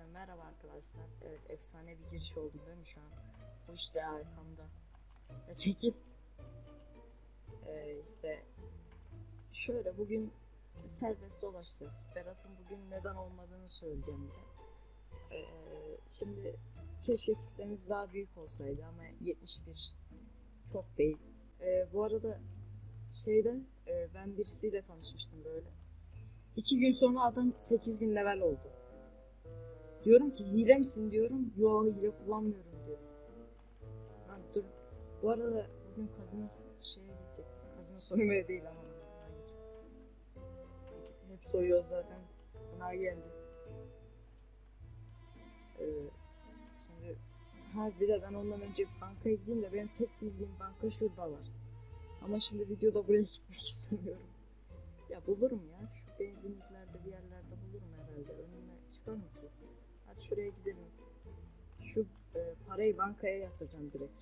Hepinize merhaba arkadaşlar. Evet efsane bir giriş oldu değil mi şu an? Bu işte arkamda. Ya çekil. Ee, işte şöyle bugün serbest dolaşacağız. Berat'ın bugün neden olmadığını söyleyeceğim de. Ee, şimdi keşke kitlemiz daha büyük olsaydı ama 71 çok değil. Ee, bu arada şeyde e, ben birisiyle tanışmıştım böyle. İki gün sonra adam 8000 level oldu. Diyorum ki hile misin diyorum. Yo hile kullanmıyorum diyor. Lan dur. Bu arada bugün kazino şeye gidecek. Kazino soymaya değil ama. Hep soyuyor zaten. Buna geldi. Ee, şimdi ha bir de ben ondan önce bankaya gideyim de benim tek bildiğim banka şurada var. Ama şimdi videoda buraya gitmek istemiyorum. Ya bulurum ya. Şu benzinliklerde bir yerlerde bulurum herhalde. Önüme çıkar mı şuraya gidelim. Şu e, parayı bankaya yatıracağım direkt.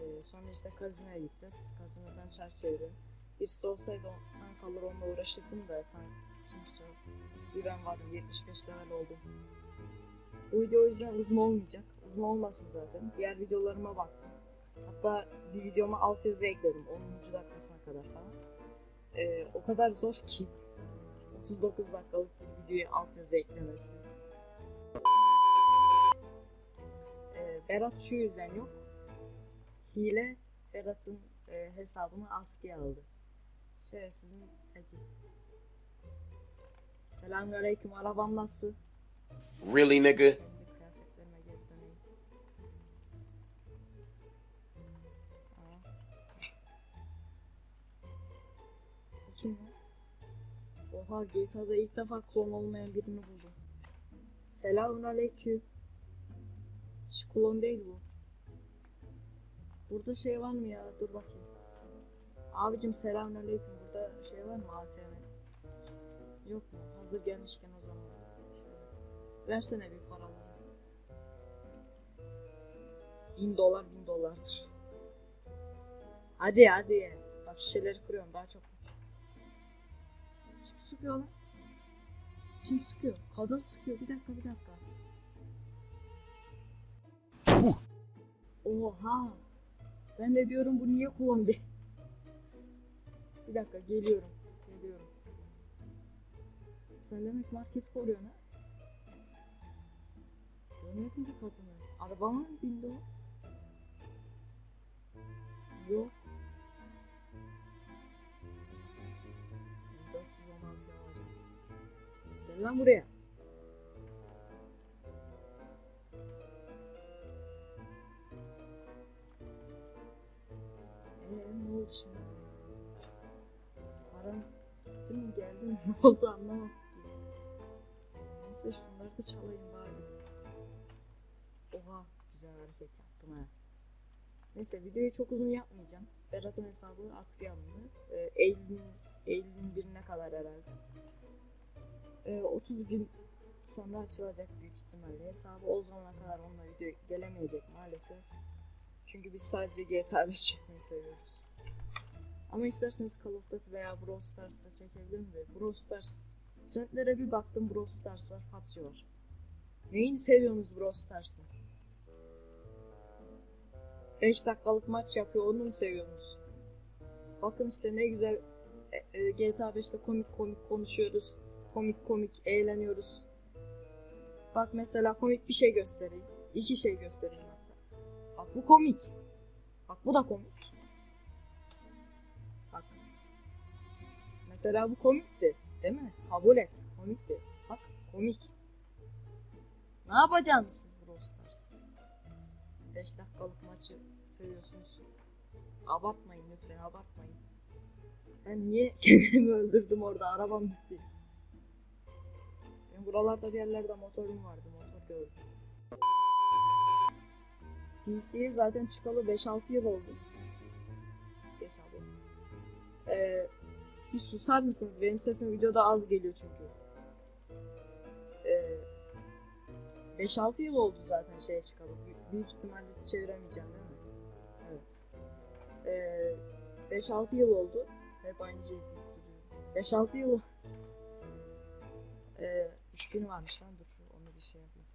E, sonra işte kazinoya gideceğiz. Kazinodan çarçevre. Birisi olsaydı tank alır onunla uğraşırdım da tank kimse. Bir ben varım 75 level oldum. Bu video o yüzden uzun olmayacak. Uzun olmasın zaten. Diğer videolarıma baktım. Hatta bir videoma alt yazı ekledim 10. dakikasına kadar falan. Ee, o kadar zor ki 39 dakikalık bir videoya alt yazı eklemesi. Ee, Berat şu yüzden yok. Hile Berat'ın e, hesabını askıya aldı. Şöyle sizin peki. Selamünaleyküm arabam nasıl? Really, nigga? Kim ya? Oha GTA'da ilk defa klon olmayan birini buldum. Selamun aleyküm. Hiç klon değil bu. Burada şey var mı ya? Dur bakayım. Abicim selamun aleyküm. Burada şey var mı ATM? Yok mu? Hazır gelmişken o zaman. Versene bir paraları. Bin dolar bin dolardır. Hadi hadi. Bak şişeleri kırıyorum daha çok. Sıkıyor lan? Kim sıkıyor? Kadın sıkıyor. Bir dakika bir dakika. Oha. Ben de diyorum bu niye kullandı? Bir dakika geliyorum. Geliyorum. Sen demek market koruyorsun ha? Görmedin ki kadını. Arabama mı bindi o? Yok. Gel lan buraya. Eee ne oldu şimdi? Param gitti mi geldi mi ne oldu anlamadım. Neyse şunları da çalayım bari. Oha güzel hareket yaptım ha. Neyse videoyu çok uzun yapmayacağım. Berat'ın hesabı askıya alındı. Ee, Eylül'ün birine kadar herhalde. Ee, 30 gün sonra açılacak büyük ihtimalle. Hesabı o zamana kadar onunla video gelemeyecek maalesef. Çünkü biz sadece GTA 5 çekmeyi seviyoruz. Ama isterseniz Call of Duty veya Brawl Stars'ta çekebilirim de Brawl Stars Trendlere bir baktım Brawl Stars var, PUBG var. Neyini seviyorsunuz Brawl Stars'ın? 5 dakikalık maç yapıyor onu mu seviyorsunuz? Bakın işte ne güzel e, e, GTA 5'te komik komik konuşuyoruz. Komik komik eğleniyoruz. Bak mesela komik bir şey göstereyim. İki şey göstereyim hatta. Bak bu komik. Bak bu da komik. Bak. Mesela bu komikti. Değil mi? Kabul et. Komikti. Bak komik. Ne yapacaksınız siz Brawl Stars? 5 dakikalık maçı seviyorsunuz. Abartmayın lütfen abartmayın. Ben niye kendimi öldürdüm orada arabam gitti. Buralarda bir yerlerde motorum vardı motor gördüm. PC'ye zaten çıkalı 5-6 yıl oldu. Geç abi. Ee, bir susar mısınız? Benim sesim videoda az geliyor çünkü. Ee, 5-6 yıl oldu zaten şeye çıkalı. Büyük, ihtimalle çeviremeyeceğim değil mi? Evet. Ee, 5-6 yıl oldu. Hep aynı duruyorum. 5-6 yıl Ee, 3000 varmış lan dur onu bir şey yapayım.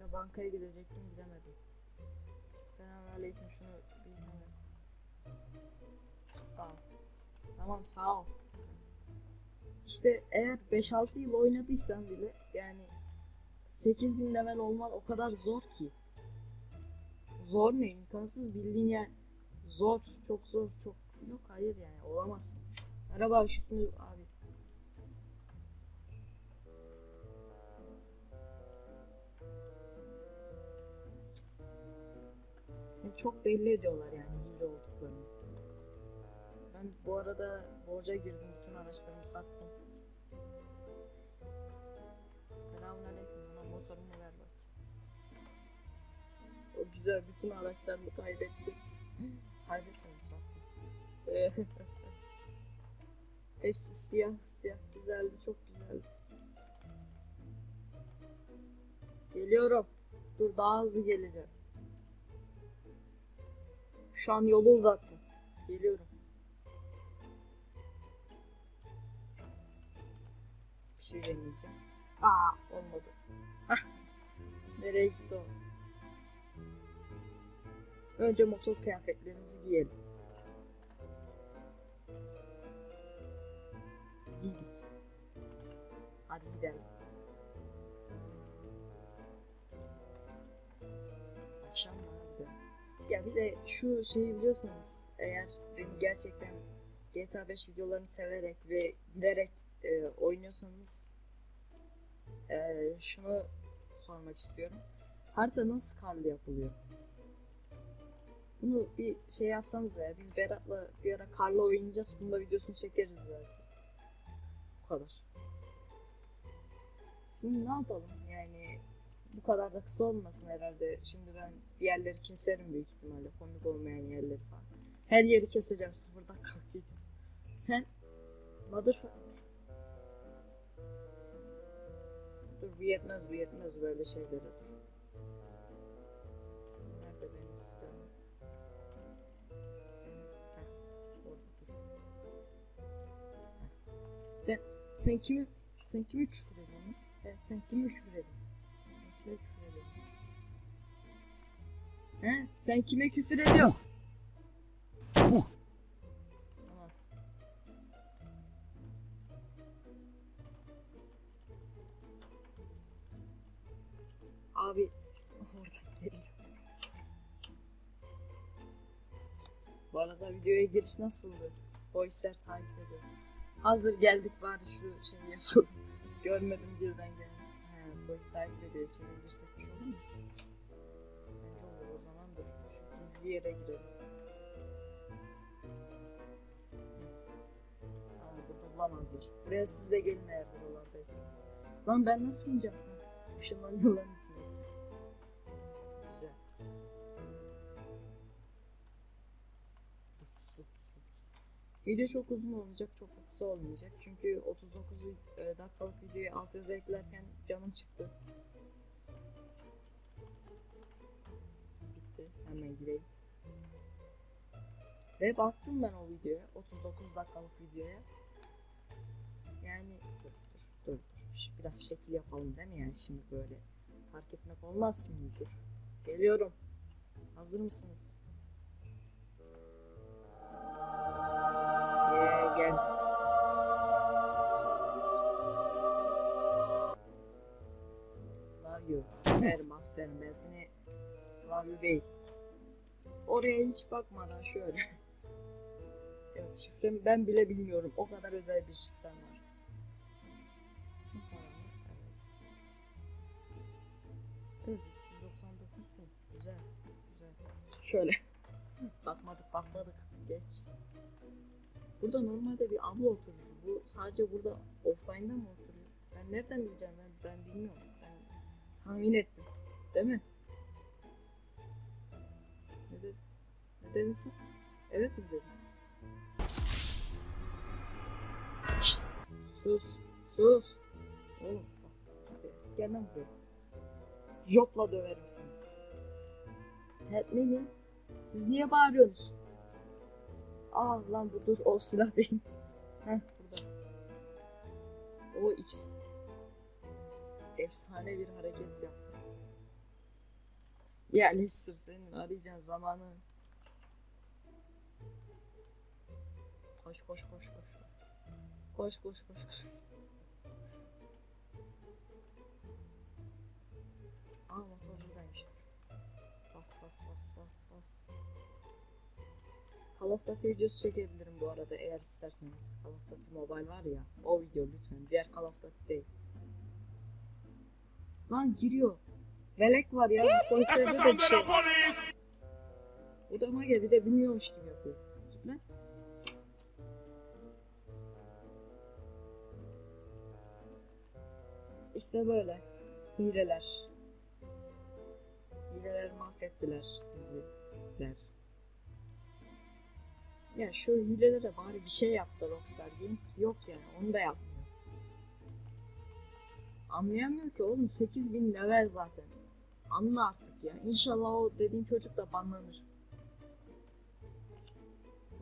Ya bankaya gidecektim gidemedim. Selamünaleyküm şunu bir hemen. Sağ ol. Tamam sağ ol. İşte eğer 5-6 yıl oynadıysan bile yani 8000 level olman o kadar zor ki. Zor ne? imkansız bildiğin yani. Zor, çok zor, çok. Yok hayır yani olamazsın. Merhaba Hüsnü abi. Çok belli ediyorlar yani hile olduklarını. Ben bu arada borca girdim, bütün araçlarımı sattım. Selamünaleyküm, bana motorumu ver bak. O güzel, bütün araçlarımı kaybettim. Kaybetmedim, sattım. Hepsi siyah siyah, güzeldi, çok güzeldi. Geliyorum. Dur daha hızlı geleceğim. Şu an yolu uzattım. Geliyorum. Bir şey deneyeceğim. Aa olmadı. Hah. Nereye gitti o? Önce motor kıyafetlerimizi giyelim. Giydik. Hadi gidelim. De şu şeyi biliyorsanız eğer beni gerçekten GTA 5 videolarını severek ve bilerek e, oynuyorsanız e, şunu sormak istiyorum. Harita nasıl karlı yapılıyor? Bunu bir şey yapsanız ya biz Berat'la bir ara karla oynayacağız. Bunun da videosunu çekeriz belki. Bu kadar. Şimdi ne yapalım yani bu kadar da kısa olmasın herhalde. Şimdi ben yerleri keserim büyük ihtimalle. Komik olmayan yerleri falan. Her yeri keseceğim sıfırdan kalkayım. Sen Motherfucker. Dur bu yetmez bu yetmez böyle şeylere dur. Sen sen kimi sen kimi küfür ediyorsun? He, sen kimi küfür ediyorsun? Sen kime küfür ediyorsun? Abi oradan geliyor. Bu arada videoya giriş nasıldı? Voice'ler takip ediyor. Hazır geldik bari şu şeyi yapalım. Görmedim birden geldi. He, voice takip ediyor. İçeri girsek bir şey olur mu? Gizli yere girelim. Aa, burada bulamazlar. Buraya siz de gelin eğer buralardaysanız. Lan ben nasıl bineceğim? Işınlanıyorlar içine. Güzel. Video çok uzun olmayacak, çok kısa olmayacak. Çünkü 39 vi- e, dakikalık videoyu alt yazı eklerken canım çıktı. Bitti. Hemen gireyim. Ve baktım ben o videoya. 39 dakikalık videoya. Yani dur dur dur dur. Biraz şekil yapalım değil mi yani şimdi böyle. Fark etmek olmaz şimdi dur. Geliyorum. Hazır mısınız? Yeah, gel. Love you. Aferin aferin love you değil. Oraya hiç bakmadan şöyle. Şifremi ben bile bilmiyorum. O kadar özel bir şifrem var. Evet. Evet 399 bin. Güzel. Güzel. Şöyle. bakmadık bakmadık. Geç. Burada normalde bir abla oturur. Bu sadece burada offline'da mı oturuyor? Ben nereden bileceğim ben, ben bilmiyorum. Ben tahmin ettim. Değil mi? Ne dedin sen? Evet mi dedin? Şşt! Sus! Sus! Oğlum lan buraya. Jopla döverim seni. Me. Siz niye bağırıyorsunuz? Aa lan bu dur o silah değil. Heh burada. O ikisi. efsane bir hareket yaptı. Ya Lester senin arayacağın zamanı. Koş koş koş koş. Koş koş koş koş. Aa motor buradaymış. Bas bas bas bas bas. Call of Duty videosu çekebilirim bu arada eğer isterseniz. Call of Duty Mobile var ya o video lütfen. Diğer Call of Duty değil. Lan giriyor. Velek var ya. Konserinde de bir şey. da mage bir de bilmiyormuş gibi yapıyor. Kitle. İşte böyle. Hileler. Hileler mahvettiler diziler. Ya şu hilelere bari bir şey yapsa Rockstar Games yok yani onu da yapmıyor. Anlayamıyor ki oğlum 8000 level zaten. Anla artık ya. İnşallah o dediğin çocuk da banlanır.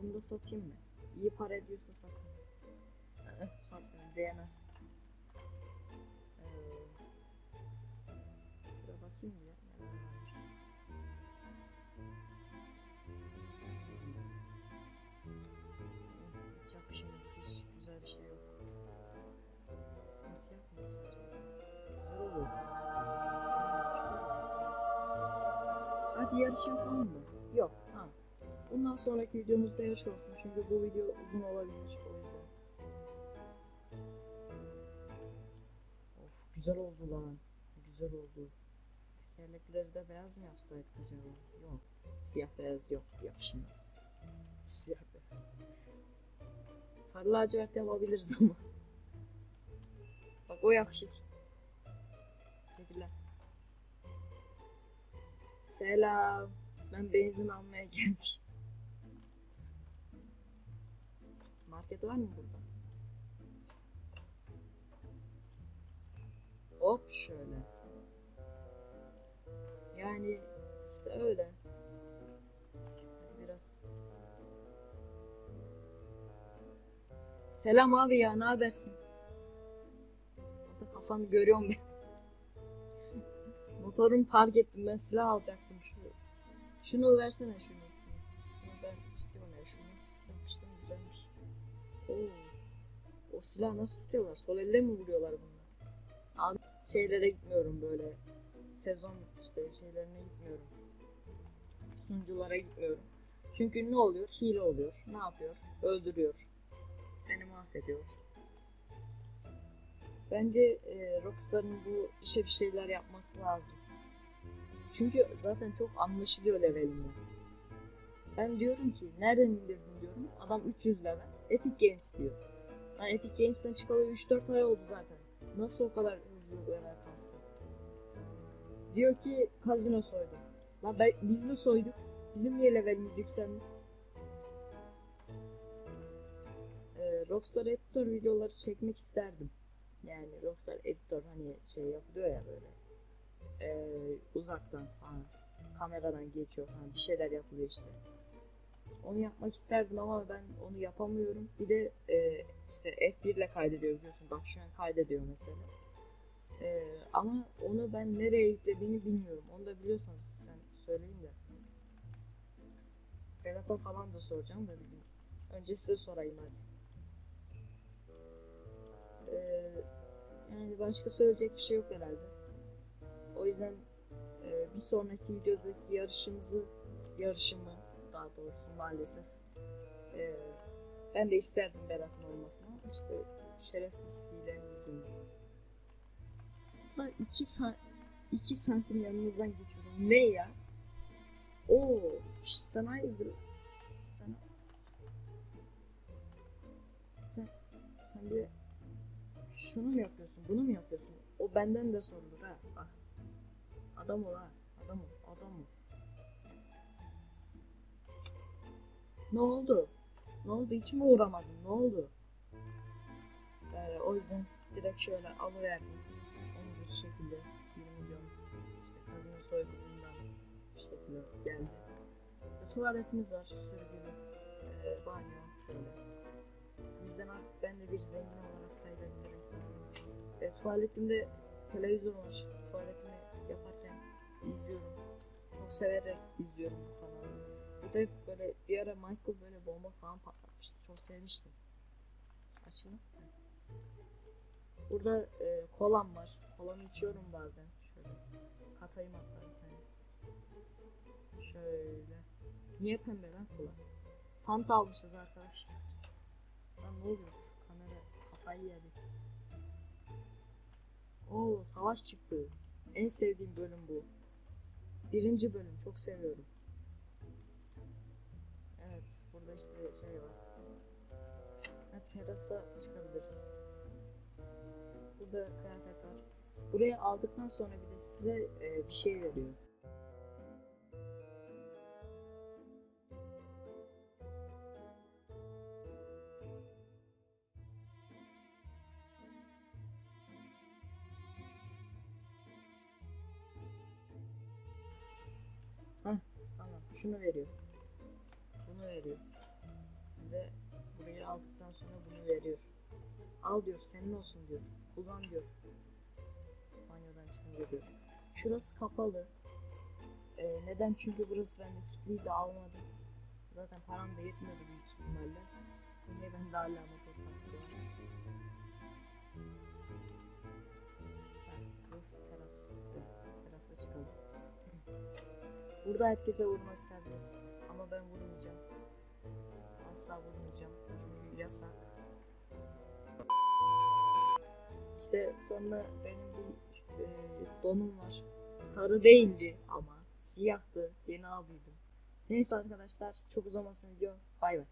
Bunu da satayım mı? İyi para ediyorsa satayım. Satmıyorum değmez. Hadi yarış yapalım mı? Yok. Ha. Bundan sonraki videomuzda yarış olsun. Çünkü bu video uzun olabilir. O yüzden. Of güzel oldu lan. Güzel oldu. Tekerlekleri de beyaz mı yapsaydık acaba? Yok. Siyah beyaz yok. Yakışmaz. Siyah beyaz. Sarı lacivert yapabiliriz ama. Bak o yakışır. Teşekkürler. Selam. Ben benzin almaya gelmiştim. Market var mı burada? Hop şöyle. Yani işte öyle. Biraz. Selam abi ya ne habersin? Orada kafanı görüyorum ben. Motorumu park ettim ben silah alacaktım. Şunu versene şunu. Ben istiyorum ya şunu yapmıştım güzelmiş. Oo. O silahı nasıl tutuyorlar? Sol elle mi vuruyorlar bunlar? Abi şeylere gitmiyorum böyle. Sezon işte şeylerine gitmiyorum. Sunuculara gitmiyorum. Çünkü ne oluyor? Hile oluyor. Ne yapıyor? Öldürüyor. Seni mahvediyor. Bence e, Rockstar'ın bu işe bir şeyler yapması lazım. Çünkü zaten çok anlaşılıyor levelinde. Ben diyorum ki nereden indirdin diyorum. Adam 300 level. Epic Games diyor. Lan Epic Games'ten çıkalı 3-4 ay oldu zaten. Nasıl o kadar hızlı level kastı? Diyor ki kazino soydu. Lan ben, biz de soyduk. Bizim niye levelimiz yükseldi? Ee, Rockstar Editor videoları çekmek isterdim. Yani Rockstar Editor hani şey yapılıyor ya böyle ee, uzaktan falan kameradan geçiyor falan bir şeyler yapılıyor işte. Onu yapmak isterdim ama ben onu yapamıyorum. Bir de e, işte F1 ile kaydediyor biliyorsun. Bak şu an kaydediyor mesela. E, ama onu ben nereye yüklediğini bilmiyorum. Onu da biliyorsanız sen söyleyin de. Berat'a falan da soracağım da bir gün. Önce size sorayım hadi. E, yani başka söyleyecek bir şey yok herhalde. O yüzden e, bir sonraki videodaki yarışımızı, yarışımı daha doğrusu maalesef e, ben de isterdim Berat'ın olmasını ama işte şerefsiz hilenin yüzünden. Lan 2 san 2 santim yanınızdan geçiyorum. Ne ya? Oo, şş, sen hayırdır? Sen, sen, sen bir şunu mu yapıyorsun, bunu mu yapıyorsun? O benden de sorulur ha. Bak. Adam ol ha. Adam ol. Adam ol. Ne oldu? Ne oldu? Hiç mi uğramadın? Ne oldu? Yani o yüzden direkt şöyle alıverdim. En ucuz şekilde 20 milyon işte kazino soygunundan şekilde geldi. İşte tuvaletimiz var. Sürgülü. Ee, banyo. Şöyle. Bizden artık ben de bir zengin olarak sayılabilirim. E, tuvaletimde televizyon var. Tuvaletimi yaparken izliyorum. Çok severek izliyorum bu kanalı. Bir de böyle bir ara Michael böyle bomba falan patlatmıştı. Çok sevmiştim. Açılın. Burada e, kolam var. Kolamı içiyorum bazen. Şöyle. Katayım hatta bir tane. Şöyle. Niye pembe lan kola? Fanta almışız arkadaşlar. Lan ne oluyor? Kamera kafayı yedi. Oo savaş çıktı. En sevdiğim bölüm bu. Birinci bölüm çok seviyorum. Evet burada işte şey var. Ha, terasa çıkabiliriz. Burada kıyafet var. Buraya aldıktan sonra bir de size e, bir şey veriyor. Şunu veriyor. Bunu veriyor. Size burayı aldıktan sonra bunu veriyor. Al diyor senin olsun diyor. Kullan diyor. Banyodan çıkınca diyor. Şurası kapalı. Ee, neden? Çünkü burası bende kilitliydi almadım. Zaten param da yetmiyordu büyük ihtimalle. Niye ben de hala motor basıyorum. Ha, roof teras. Evet, terasa çıkalım. Burada herkese vurmak serbest. Ama ben vurmayacağım. Asla vurmayacağım. Çünkü yasak. İşte sonra benim bir e, donum var. Sarı değildi ama siyahtı. Yeni aldıydım. Neyse arkadaşlar çok uzamasın video. Bay bay.